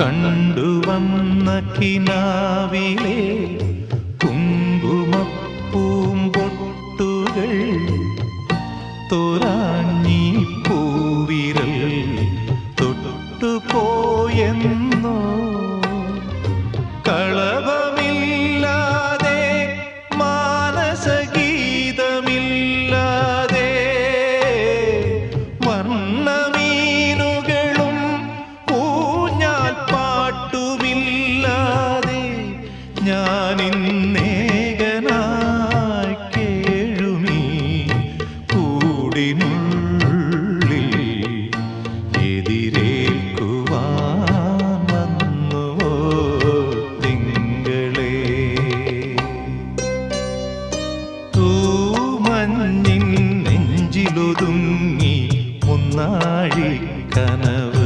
കണ്ടുവന്ന കിനാവിലെ കുങ്കുമപ്പൂമ്പൊട്ടുകൾ തോരാഞ്ഞി പൂവിരൽ തൊട്ടുപോയെന്നോ ഞാനിന്നേകനായി കേഴുമീ വന്നുവോ നെഞ്ചിലൊതുങ്ങി മുന്നാഴി Kanavu